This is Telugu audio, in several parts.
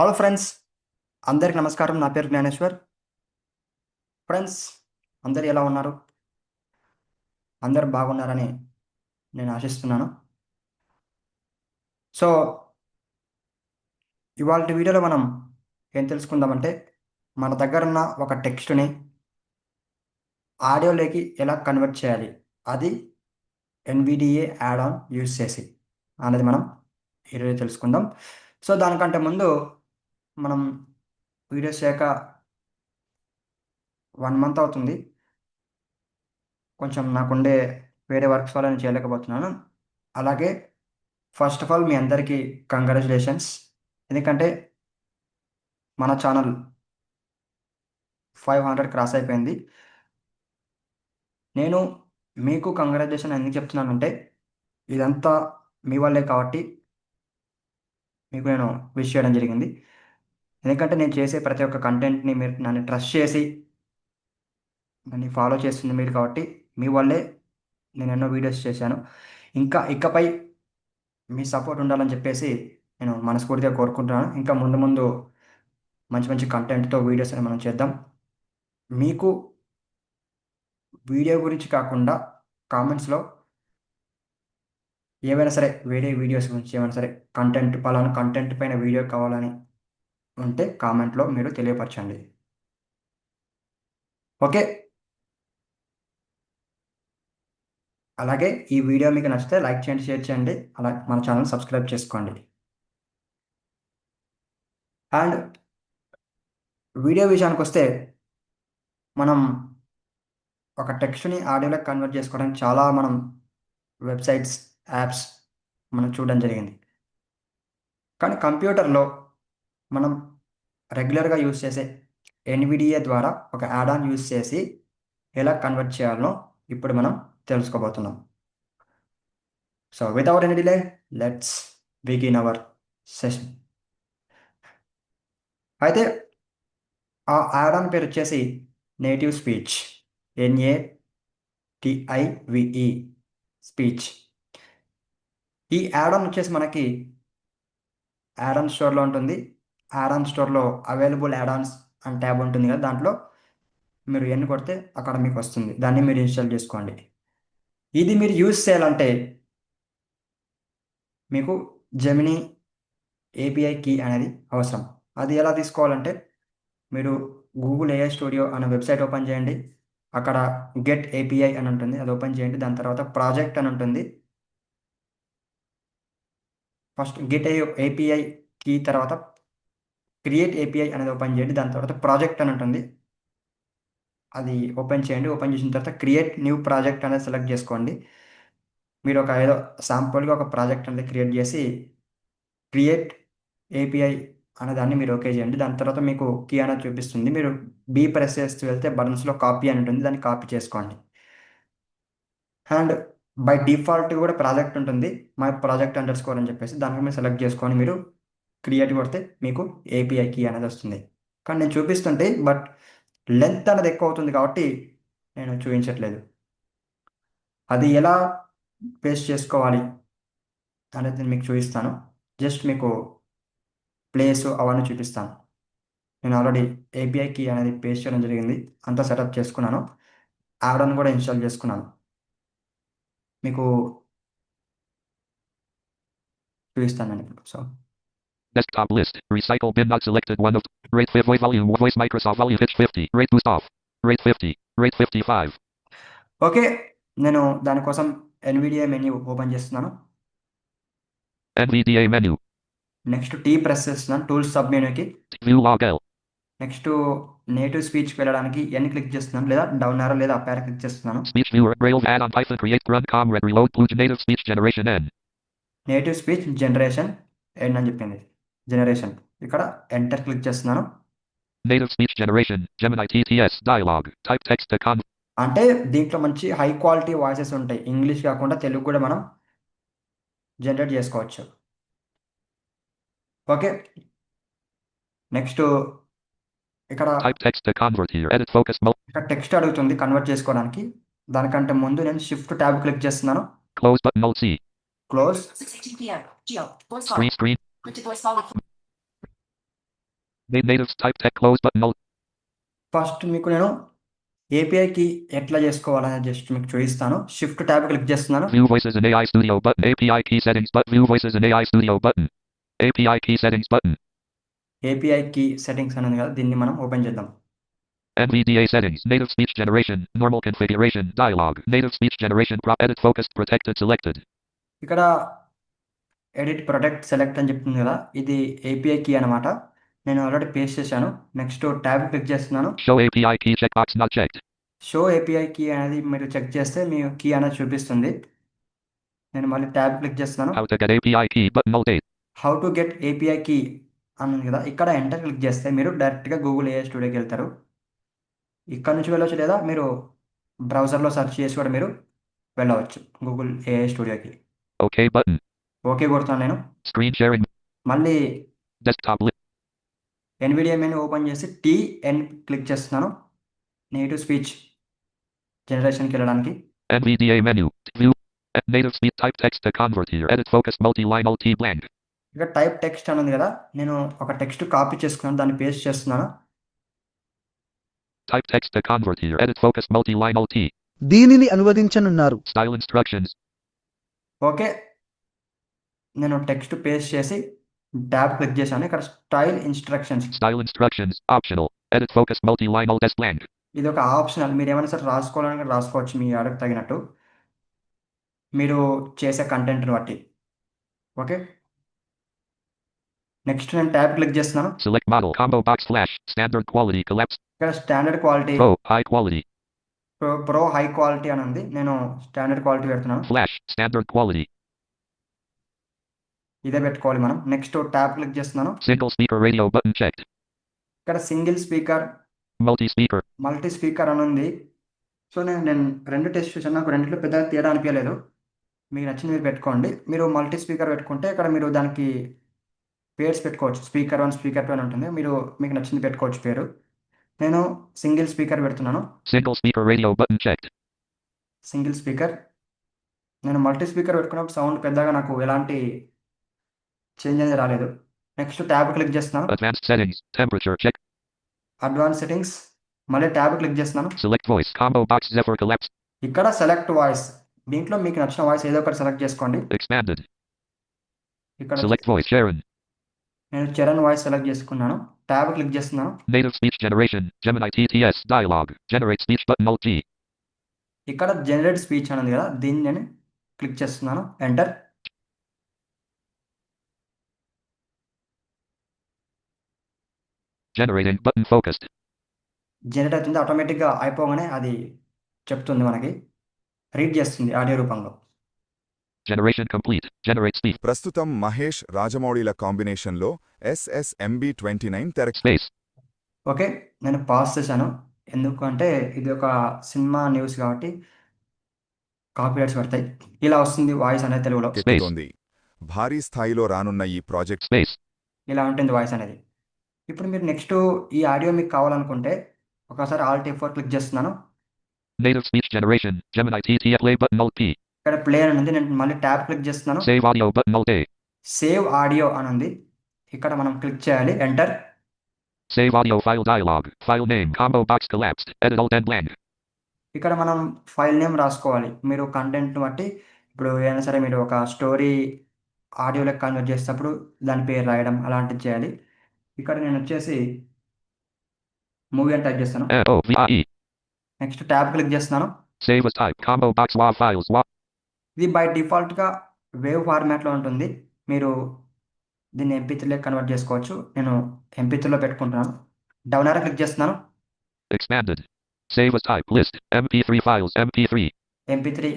హలో ఫ్రెండ్స్ అందరికి నమస్కారం. నా పేరు జ్ఞానేశ్వర్. ఫ్రెండ్స్ అందరు ఎలా ఉన్నారు? అందరు బాగున్నారని నేను ఆశిస్తున్నాను. సో ఇవాళ వీడియోలో మనం ఏం తెలుసుకుందామంటే మన దగ్గర ఉన్న ఒక టెక్స్ట్ని ఆడియోలోకి ఎలా కన్వర్ట్ చేయాలి? అది ఎన్విడిఏ యాడ్ ఆన్ యూజ్ చేసి అనేది మనం ఈరోజు తెలుసుకుందాం. సో దానికంటే ముందు మనం వీడియోస్ చేయక వన్ మంత్ అవుతుంది. కొంచెం నాకుండే వేరే వర్క్స్ వల్ల నేను చేయలేకపోతున్నాను. అలాగే ఫస్ట్ ఆఫ్ ఆల్ మీ అందరికీ కంగ్రాచులేషన్స్. ఎందుకంటే మన ఛానల్ ఫైవ్ హండ్రెడ్ క్రాస్ అయిపోయింది. నేను మీకు కంగ్రాచులేషన్ ఎందుకు చెప్తున్నానంటే ఇదంతా మీ వల్లే కాబట్టి మీకు నేను విష్ చేయడం జరిగింది. ఎందుకంటే నేను చేసే ప్రతి ఒక్క కంటెంట్ని మీరు నన్ను ట్రస్ట్ చేసి నన్ను ఫాలో చేస్తుంది మీరు కాబట్టి మీ వల్లే నేను ఎన్నో వీడియోస్ చేశాను. ఇంకా ఇకపై మీ సపోర్ట్ ఉండాలని చెప్పేసి నేను మనస్ఫూర్తిగా కోరుకుంటున్నాను. ఇంకా ముందు ముందు మంచి మంచి కంటెంట్తో వీడియోస్ అని మనం చేద్దాం. మీకు వీడియో గురించి కాకుండా కామెంట్స్లో ఏవైనా సరే వేరే వీడియోస్ గురించి ఏమైనా సరే కంటెంట్ పలానా కంటెంట్ పైన వీడియో కావాలని ఉంటే కామెంట్లో మీరు తెలియపరచండి. ఓకే. అలాగే ఈ వీడియో మీకు నచ్చితే లైక్ చేయండి షేర్ చేయండి. అలా మన ఛానల్ సబ్స్క్రైబ్ చేసుకోండి. అండ్ వీడియో విషయానికి వస్తే మనం ఒక టెక్స్ట్ని ఆడియోలోకి కన్వర్ట్ చేసుకోవడానికి చాలా మనం వెబ్సైట్స్ యాప్స్ మనం చూడడం జరిగింది. కానీ కంప్యూటర్లో మనం రెగ్యులర్గా యూస్ చేసే ఎన్విడిఏ ద్వారా ఒక యాడ్ ఆన్ యూస్ చేసి ఎలా కన్వర్ట్ చేయాలనో ఇప్పుడు మనం తెలుసుకోబోతున్నాం. So without any delay let's begin our session అయితే ఆ యాడ్ పేరు వచ్చేసి native speech NA TIVE speech ఈ యాడ్ వచ్చేసి మనకి యాడాన్ స్టోర్లో ఉంటుంది. ఆడాన్ స్టోర్లో అవైలబుల్ యాడాన్స్ అని ట్యాబ్ ఉంటుంది కదా దాంట్లో మీరు ఎన్ని కొడితే అక్కడ మీకు వస్తుంది. దాన్ని మీరు ఇన్స్టాల్ చేసుకోండి. ఇది మీరు యూజ్ చేయాలంటే మీకు జెమినీ ఏపీఐ కీ అనేది అవసరం. అది ఎలా తీసుకోవాలంటే మీరు గూగుల్ ఏఐ స్టూడియో అనే వెబ్సైట్ ఓపెన్ చేయండి. అక్కడ గెట్ ఏపీఐ అని ఉంటుంది. అది ఓపెన్ చేయండి. దాని తర్వాత ప్రాజెక్ట్ అని ఉంటుంది. First get a API key తర్వాత క్రియేట్ ఏపీఐ అనేది ఓపెన్ చేయండి. దాని తర్వాత ప్రాజెక్ట్ అని ఉంటుంది. అది ఓపెన్ చేయండి. ఓపెన్ చేసిన తర్వాత క్రియేట్ న్యూ ప్రాజెక్ట్ అనేది సెలెక్ట్ చేసుకోండి. మీరు ఒక ఏదో శాంపుల్గా ఒక ప్రాజెక్ట్ అనేది క్రియేట్ చేసి క్రియేట్ ఏపీఐ అనే దాన్ని మీరు ఓకే చేయండి. దాని తర్వాత మీకు కీ అనేది చూపిస్తుంది. మీరు బీ ప్రెస్ చేస్తూ వెళ్తే బటన్స్లో కాపీ అని ఉంటుంది. దాన్ని కాపీ చేసుకోండి. అండ్ బై డిఫాల్ట్ కూడా ప్రాజెక్ట్ ఉంటుంది. మై ప్రాజెక్ట్ అండర్ స్కోర్ అని చెప్పేసి దానికి మీరు సెలెక్ట్ చేసుకొని మీరు. క్రియేట్ కొడితే మీకు ఏపీఐ కీ అనేది వస్తుంది. కానీ నేను చూపిస్తుంటే బట్ లెంత్ అనేది ఎక్కువ అవుతుంది కాబట్టి నేను చూపించట్లేదు. అది ఎలా పేస్ట్ చేసుకోవాలి అనేది నేను మీకు చూపిస్తాను. జస్ట్ మీకు ప్లేస్ అవన్నీ చూపిస్తాను. నేను ఆల్రెడీ ఏపీఐ కీ అనేది పేస్ట్ చేయడం జరిగింది. అంతా సెటప్ చేసుకున్నాను. యాడ్ కూడా ఇన్స్టాల్ చేసుకున్నాను. మీకు చూపిస్తాను నేను ఇప్పుడు. So Desktop list. Recycle bin not selected. One of rate 5 voice volume voice Microsoft volume pitch 50. Rate boost off. Rate 50. Rate 55. Okay నేను దానికోసం ఎన్విడిఐ మెన్యూ ఓపెన్ చేస్తున్నాను NVDA menu. Next T press చేస్తున్నాను టూల్స్ సబ్ మెనూకి View log L. Next native స్పీచ్కి వెళ్ళడానికి ఎన్ క్లిక్ చేస్తున్నాను లేదా డౌన్ ఆరో లేదా అప్ క్లిక్ చేస్తున్నాను Speech viewer. Braille add on Python create run com red reload blue native speech generation N. Native speech generation N అని చెప్పింది జనరేషన్ ఇక్కడ ఎంటర్ క్లిక్ చేస్తున్నాను speech generation. Gemini TTS dialog. Type text to con. అంటే దీంట్లో మంచి హై క్వాలిటీ వాయిసెస్ ఉంటాయి ఇంగ్లీష్ కాకుండా తెలుగు కూడా మనం జనరేట్ చేసుకోవచ్చు ఓకే నెక్స్ట్ ఇక్కడ. ఇక్కడ టెక్స్ట్ అడుగుతుంది కన్వర్ట్ చేసుకోవడానికి దానికంటే ముందు నేను షిఫ్ట్ ట్యాబ్ క్లిక్ చేస్తున్నాను C. Close 6:18 p.m. Geo. Voice call. Screen screen. Printed voice call. Main natives type tech close button alt. First మీకు నేను ఏపీఐకి ఎట్లా చేసుకోవాలని జస్ట్ మీకు చూపిస్తాను షిఫ్ట్ ట్యాబ్ క్లిక్ చేస్తున్నాను View voices and AI studio button. API key settings but view voices and AI studio button. API key settings button. API key settings అనేది కదా దీన్ని మనం ఓపెన్ చేద్దాం NVDA settings. Native speech generation. Normal configuration. Dialog. Native speech generation. Prop edit focused protected selected. ఇక్కడ ఎడిట్ ప్రొటెక్ట్ సెలెక్ట్ అని చెప్తుంది కదా. ఇది ఏపీఐ కీ అనమాట నేను ఆల్రెడీ పేస్ట్ చేశాను. నెక్స్ట్ ట్యాబ్ క్లిక్ చేస్తున్నాను. షో ఏపీఐ కీ అనేది మీరు చెక్ చేస్తే మీ కీ అనేది చూపిస్తుంది. నేను మళ్ళీ ట్యాబ్ క్లిక్ చేస్తున్నాను. How to get API key button alt 8. How to get API key అన్నది కదా. ఇక్కడ ఎంటర్ క్లిక్ చేస్తే మీరు డైరెక్ట్గా గూగుల్ ఏఐ స్టూడియోకి వెళ్తారు. ఇక్కడ నుంచి వెళ్ళవచ్చు లేదా మీరు బ్రౌజర్లో సెర్చ్ చేసి కూడా మీరు వెళ్ళవచ్చు గూగుల్ ఏఐ స్టూడియోకి button. ఓకే కొడతాను నేను. స్క్రీన్ షేరింగ్ మళ్ళీ డెస్క్టాప్ ఎన్విడియా మెను ఓపెన్ చేసి టీ ఎన్ క్లిక్ చేస్తున్నాను. నేటివ్ స్పీచ్ జనరేషన్కి వెళ్ళడానికి. NVDA menu view native speech type text convert here edit focus multi line multi blend ఇక టైప్ టెక్స్ట్ అన్నది కదా. నేను ఒక టెక్స్ట్ కాపీ చేసుకున్నాను. దాన్ని పేస్ట్ చేస్తున్నాను. Type text convert here edit focus multi line multi దీనిని అనువదించనున్నారు. Style instructions okay. నేను టెక్స్ట్ పేస్ట్ చేసి ట్యాబ్ క్లిక్ చేశాను ఇక్కడ style instructions Style instructions. Optional. Edit focus multi-line alt s blank. ఇది ఒక ఆప్షనల్ మీరు ఏమైనా సరే రాసుకోవాలని రాసుకోవచ్చు మీ ఆర్డర్ తగినట్టు మీరు చేసే కంటెంట్ని బట్టి ఓకే నెక్స్ట్ నేను ట్యాబ్ క్లిక్ చేస్తున్నాను Select model. Combo box flash. Standard quality. Collapse. ఇక్కడ standard quality Pro. High quality. Pro pro high quality అని ఉంది నేను స్టాండర్డ్ క్వాలిటీ పెడుతున్నాను Flash. Standard quality. ఇదే పెట్టుకోవాలి మనం. నెక్స్ట్ ట్యాబ్ క్లిక్ చేస్తున్నాను. Single speaker radio button checked. ఇక్కడ single speaker Multi speaker. Multi speaker అని ఉంది. సో నేను నేను రెండు టెస్ట్ చూసాను నాకు రెండిట్లో పెద్దగా తేడా అనిపించలేదు. మీకు నచ్చింది మీరు పెట్టుకోండి. మీరు మల్టీ స్పీకర్ పెట్టుకుంటే ఇక్కడ మీరు దానికి పేర్స్ పెట్టుకోవచ్చు. స్పీకర్ వన్ స్పీకర్ టూ అని ఉంటుంది. మీరు మీకు నచ్చింది పెట్టుకోవచ్చు పేరు. నేను సింగిల్ స్పీకర్ పెడుతున్నాను. Single speaker radio button checked. Single speaker నేను మల్టీ స్పీకర్ పెట్టుకున్నప్పుడు సౌండ్ పెద్దగా నాకు ఎలాంటి చేంజ్ అనేది రాలేదు నెక్స్ట్ ట్యాబ్ క్లిక్ చేస్తున్నాను Advanced settings. Temperature check. Advance settings మళ్ళీ ట్యాబ్ క్లిక్ చేస్తున్నాను Select voice. Combo box Zephyr collapse. ఇక్కడ సెలెక్ట్ వాయిస్ దీంట్లో మీకు నచ్చిన వాయిస్ ఏదో ఒకటి సెలెక్ట్ చేసుకోండి Expanded. ఇక్కడ Select voice. Sharon. నేను చరణ్ వాయిస్ సెలెక్ట్ చేసుకున్నాను ట్యాబ్ క్లిక్ చేస్తున్నాను speech generation. Gemini TTS. Dialog. Generate speech button alt G. ఇక్కడ జనరేట్ స్పీచ్ అనేది కదా దీన్ని నేను క్లిక్ చేస్తున్నాను ఎంటర్ Generating button focused. జనరేట్ అవుతుంది ఆటోమేటిక్గా అయిపోగానే అది చెప్తుంది మనకి రీడ్ చేస్తుంది ఆడియో రూపంలో Generation complete. Generate speech. ప్రస్తుతం మహేష్ రాజమౌళిల కాంబినేషన్లో ఎస్ఎస్ఎంబి ట్వంటీ నైన్ తెర Space. ఓకే నేను పాస్ చేశాను ఎందుకంటే ఇది ఒక సినిమా న్యూస్ కాబట్టి కాపీరైట్స్ పడతాయి ఇలా వస్తుంది వాయిస్ అనేది తెలుగులో భారీ స్థాయిలో రానున్న ఈ ప్రాజెక్ట్ Space. ఇలా ఉంటుంది వాయిస్ అనేది ఇప్పుడు మీరు నెక్స్ట్ ఈ ఆడియో మీకు కావాలనుకుంటే ఒకసారి ఆల్ ఫోర్ క్లిక్ చేస్తున్నాను Native speech generation. Gemini TTS. Play button alt P. ఇక్కడ ప్లే అని ఉంది నేను మళ్ళీ ట్యాబ్ క్లిక్ చేస్తున్నాను button alt A. Save audio అని ఉంది ఇక్కడ మనం క్లిక్ చేయాలి enter Save audio file dialog. File name. Combo box collapsed. Edit alt N blank. ఇక్కడ మనం ఫైల్ నేమ్ రాసుకోవాలి మీరు కంటెంట్ని బట్టి ఇప్పుడు ఏదైనా సరే మీరు ఒక స్టోరీ ఆడియోలోకి కన్వర్ట్ చేసేటప్పుడు దాని పేరు రాయడం అలాంటివి చేయాలి ఇక్కడ నేను వచ్చేసి మూవీ అని టైప్ చేస్తాను E. నెక్స్ట్ ట్యాబ్ క్లిక్ చేస్తున్నాను. ఇది బై డిఫాల్ట్గా వేవ్ ఫార్మాట్లో ఉంటుంది మీరు దీన్ని ఎంపీ కన్వర్ట్ చేసుకోవచ్చు నేను ఎంపీ త్రీలో పెట్టుకుంటున్నాను డౌన్ ఆరో క్లిక్ చేస్తున్నాను Expanded. Save as type. List. MP3 files. MP3. MP three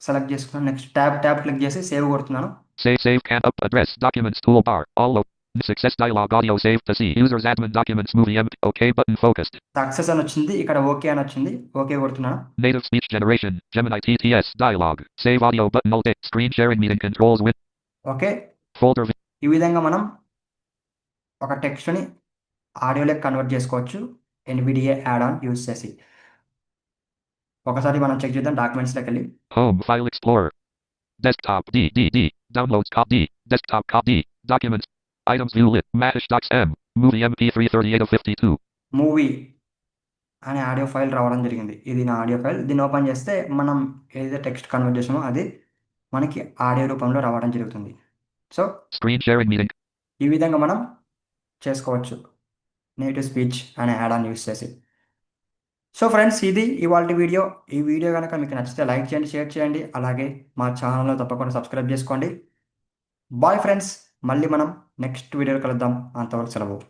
select చేసుకున్నాను నెక్స్ట్ ట్యాబ్ ట్యాబ్ క్లిక్ చేసి సేవ్ కొడుతున్నాను Save save can up address documents toolbar. All lo- success dialog audio saved to see. Users admin documents movie MP. OK button focused. Success అని వచ్చింది ఇక్కడ ఓకే అని వచ్చింది ఓకే కొడుతున్నాను Native speech generation. Gemini TTS. Dialog. Save audio button alt A. Screen sharing meeting controls with okay folder. vi- ఈ విధంగా మనం ఒక టెక్స్ట్ని ఆడియోలోకి కన్వర్ట్ చేసుకోవచ్చు ఎన్విడిఏ యాడ్ ఆన్ యూస్ చేసి ఒకసారి మనం చెక్ చేద్దాం డాక్యుమెంట్స్లోకి వెళ్ళి Home file explorer. Desktop D D D. Downloads cop D. Desktop cop D. Documents. Items view lit. Mahish docs M. Movie MP3 38 of 52. Movie అనే ఆడియో ఫైల్ రావడం జరిగింది. ఇది నా ఆడియో ఫైల్ దీన్ని ఓపెన్ చేస్తే మనం ఏదైతే టెక్స్ట్ కన్వర్ట్ చేసామో అది మనకి ఆడియో రూపంలో రావడం జరుగుతుంది. So Screen sharing meeting. ఈ విధంగా మనం చేసుకోవచ్చు. నేటివ్ స్పీచ్ అనే యాడ్ ఆన్ యూస్ చేసి. సో ఫ్రెండ్స్ ఇది ఇవాళ వీడియో ఈ వీడియో కనుక మీకు నచ్చితే లైక్ చేయండి షేర్ చేయండి. అలాగే మా ఛానల్లో తప్పకుండా సబ్స్క్రైబ్ చేసుకోండి. బాయ్ ఫ్రెండ్స్ మళ్ళీ మనం నెక్స్ట్ వీడియోలో కలుద్దాం. అంతవరకు సెలవు.